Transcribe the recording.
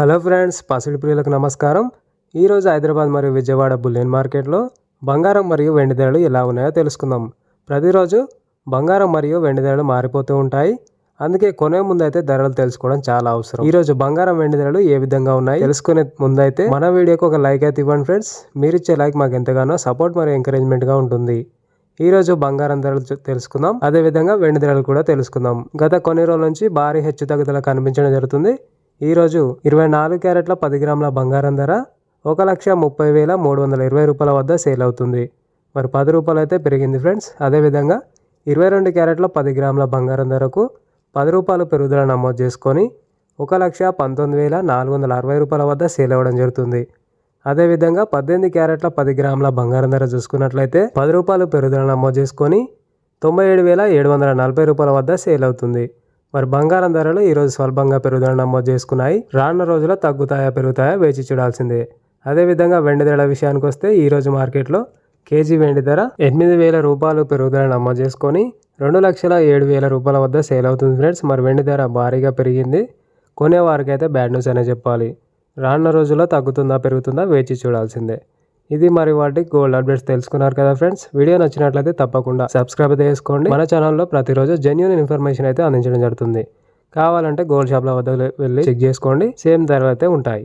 Hello friends పసిడి ప్రియులకు నమస్కారం. ఈరోజు హైదరాబాద్ మరియు విజయవాడ బులియన్ మార్కెట్లో బంగారం మరియు వెండి ధరలు ఎలా ఉన్నాయో తెలుసుకుందాం. ప్రతిరోజు బంగారం మరియు వెండి ధరలు మారిపోతూ ఉంటాయి. అందుకే కొనే ముందైతే ధరలు తెలుసుకోవడం చాలా అవసరం. ఈ రోజు బంగారం వెండి ధరలు ఏ విధంగా ఉన్నాయి తెలుసుకునే ముందైతే మన వీడియోకి ఒక లైక్ అయితే ఇవ్వండి ఫ్రెండ్స్. మీరు ఇచ్చే లైక్ మాకు ఎంతగానో సపోర్ట్ మరియు ఎంకరేజ్మెంట్గా ఉంటుంది. ఈ రోజు బంగారం ధరలు తెలుసుకుందాం. అదే విధంగా వెండి ధరలు కూడా తెలుసుకుందాం. గత కొన్ని రోజుల నుంచి భారీ హెచ్చు తగ్గుదల కనిపించడం జరుగుతుంది. ఈరోజు ఇరవై నాలుగు క్యారెట్ల పది గ్రాముల బంగారం ధర ఒక లక్ష ముప్పై వేల మూడు వందల ఇరవై రూపాయల వద్ద సేల్ అవుతుంది. మరి పది రూపాయలు అయితే పెరిగింది ఫ్రెండ్స్. అదేవిధంగా ఇరవై రెండు క్యారెట్ల పది గ్రాముల బంగారం ధరకు పది రూపాయలు పెరుగుదల నమోదు చేసుకొని ఒక లక్ష పంతొమ్మిది వేల నాలుగు వందల అరవై రూపాయల వద్ద సేల్ అవ్వడం జరుగుతుంది. అదేవిధంగా పద్దెనిమిది క్యారెట్ల పది గ్రాముల బంగారం ధర చూసుకున్నట్లయితే పది రూపాయలు పెరుగుదల నమోదు చేసుకొని తొంభై ఏడు వేల ఏడు వందల నలభై రూపాయల వద్ద సేల్ అవుతుంది. మరి బంగారం ధరలు ఈరోజు స్వల్పంగా పెరుగుదల నమోదు చేసుకున్నాయి. రానున్న రోజుల్లో తగ్గుతాయా పెరుగుతాయా వేచి చూడాల్సిందే. అదేవిధంగా వెండి ధరల విషయానికి వస్తే ఈరోజు మార్కెట్లో కేజీ వెండి ధర ఎనిమిది వేల రూపాయలు పెరుగుదల నమోదు చేసుకొని రెండు లక్షల ఏడు వేల రూపాయల వద్ద సేల్ అవుతుంది ఫ్రెండ్స్. మరి వెండి ధర భారీగా పెరిగింది. కొనేవారికి అయితే బ్యాడ్ న్యూస్ అనే చెప్పాలి. రానున్న రోజుల్లో తగ్గుతుందా పెరుగుతుందా వేచి చూడాల్సిందే. ఇది మరి వాటి గోల్డ్ అప్డేట్స్ తెలుసుకున్నారు కదా ఫ్రెండ్స్ వీడియో నచ్చినట్లయితే తప్పకుండా సబ్స్క్రైబ్ అయితే చేసుకోండి. మన ఛానల్లో ప్రతిరోజు జెన్యున్ ఇన్ఫర్మేషన్ అయితే అందించడం జరుగుతుంది. కావాలంటే గోల్డ్ షాప్ల వద్ద వెళ్ళి చెక్ చేసుకోండి. సేమ్ ధరలు అయితే ఉంటాయి.